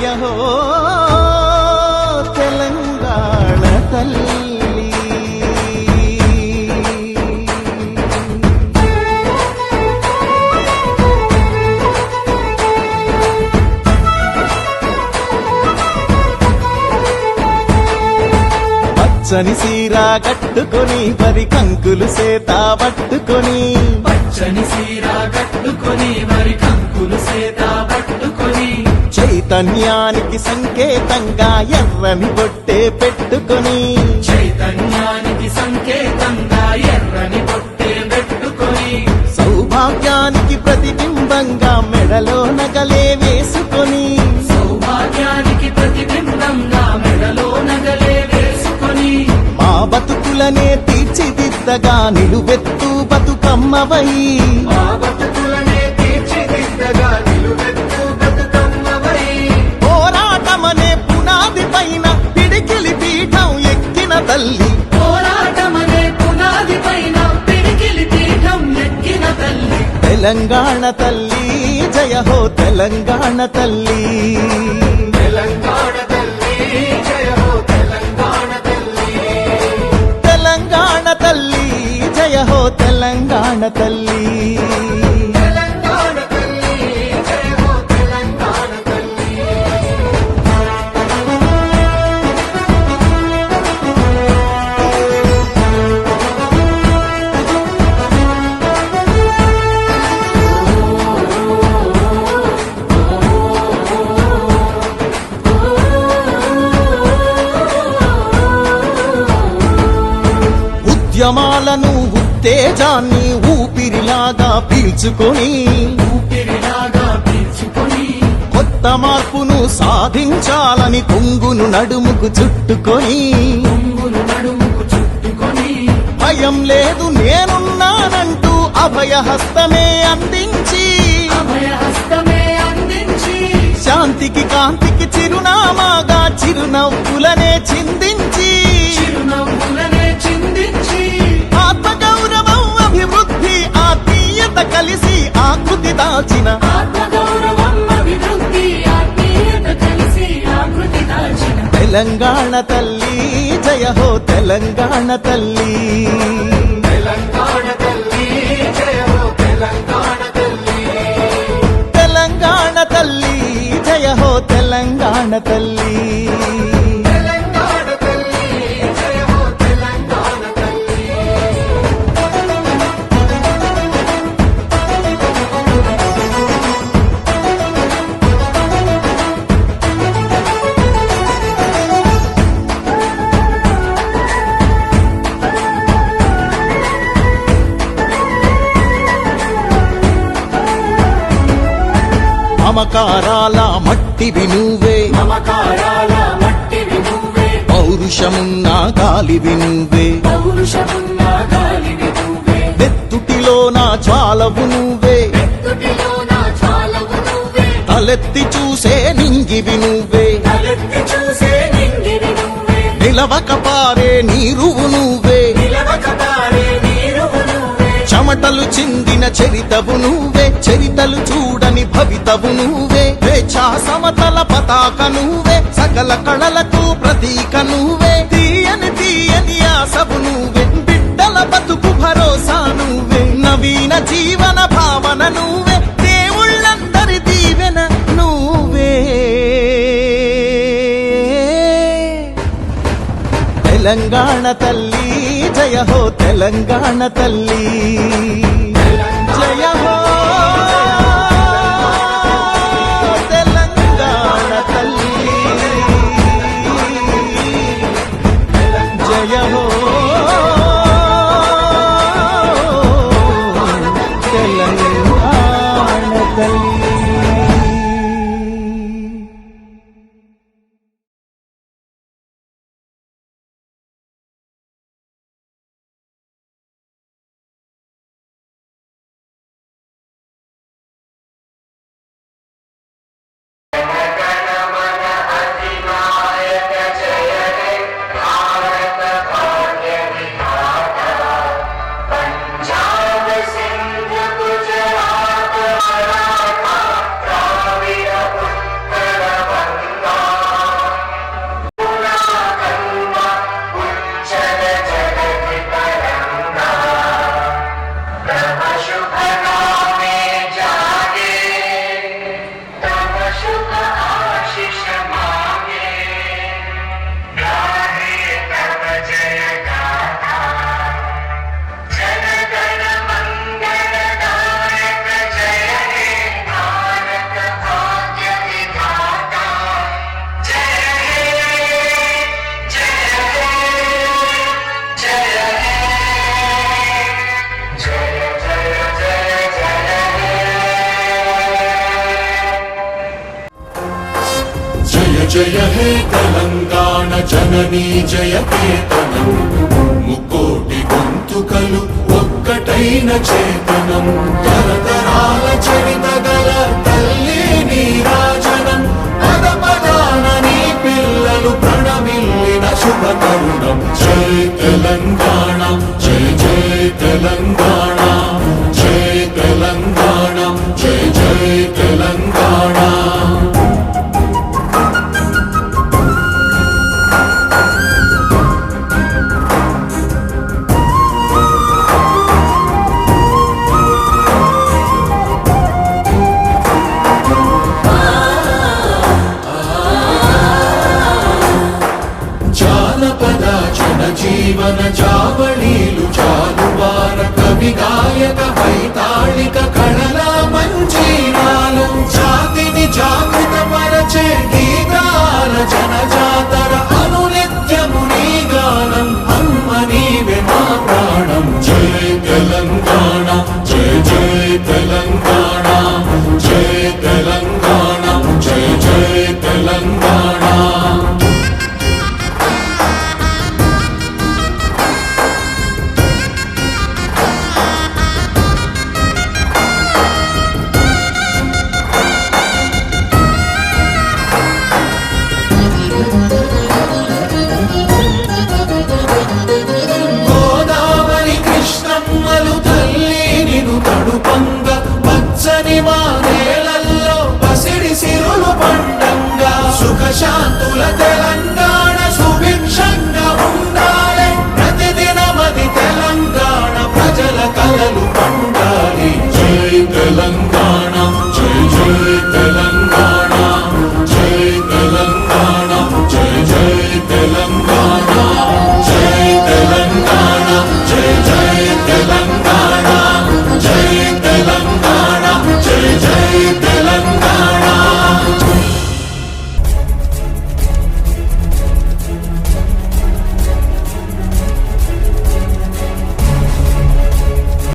జయ హో తెలంగాణ తల్లి. పచ్చని సీర కట్టుకొని పరి కంకులు సేత పట్టుకొని. పచ్చని సీర కట్టుకొని మరి కంకులు సేత పట్టుకొని. చైతన్యానికి సంకేతంగా ఎర్రని బొట్టే పెట్టుకొని. చైతన్యానికి సంకేతంగా ఎర్రని పొట్టే పెట్టుకొని. సౌభాగ్యానికి ప్రతిబింబంగా మెడలో నగలే వేసుకొని. తీర్చిదిద్దగా నిలువెత్తు బతుకమ్మవై. మా బతుకులనే తీర్చిదిద్దగా నిలువెత్తు బతుకమ్మవై పోరాటమనే పునాది పైన పిడికిలి పీఠం ఎక్కిన తల్లి. పోరాటమనే పునాది పైన పిడికిలి పీఠం ఎక్కిన తల్లి. తెలంగాణ తల్లి జయ హో తెలంగాణ తల్లి. తెలంగాణ తల్లి జయ హో తెలంగాణ తల్లి. తల్లి ఉద్యమాలను ఉత్తేజాన్ని ఊపిరిలాగా పీల్చుకొని ఊపిరిలాగా పీల్చుకొని కొత్త మార్పును సాధించాలని కొంగును నడుముకు చుట్టుకొని నడుముకు చుట్టుకొని భయం లేదు నేనున్నానంటూ అభయహస్తమే అందించి అభయహస్తమే అందించి శాంతికి కాంతికి చిరునామాగా చిరునవ్వులనే చిందించి చిరునవ్వులనే చిందించి తెలంగాణ తల్లి జయ హో తెలంగాణ తల్లి. తెలంగాణ తల్లి జయ హో తెలంగాణ తల్లి. తెలంగాణ తల్లి జయ హో తెలంగాణ తల్లి మమకారాల మట్టివి నువ్వే మమకారాల మట్టివి నువ్వే పౌరుషమున్న గాలివి నువ్వే పౌరుషమున్న గాలివి నువ్వే నెత్తుటిలో నా నువ్వే. చాలవు నువ్వే. తలెత్తి చూసే నింగివి నువ్వే తలెత్తి చూసే నింగివి నువ్వే నిలవక పారే నీరువు నువ్వే. నిలవక పారే నీరువు నువ్వే. చెమటలు చిందిన చరితవు నువ్వే. చరితలు చూడని భవితవు నువ్వే స్వేచ్ఛా సమతల పతాక నువ్వే సకల కళలకు ప్రతీక నువ్వే. తీయని తీయని ఆసవు నువ్వే బిడ్డల బతుకు భరోసా నువ్వే. నవీన జీవన భావన నువ్వే దేవుళ్ళందరి దీవెన నువ్వే. తెలంగాణ తల్లి జయ హో తెలంగాణ తల్లి. మనవి జయకేతనం ముక్కోటి గొంతుకలు ఒక్కటైన చేతనం. తరతరాల చరిత గల తల్లి నీరాజనం పద పదాన నీ పిల్లలు ప్రణమిల్లిన శుభ తరుణం. జీవన చావళీలు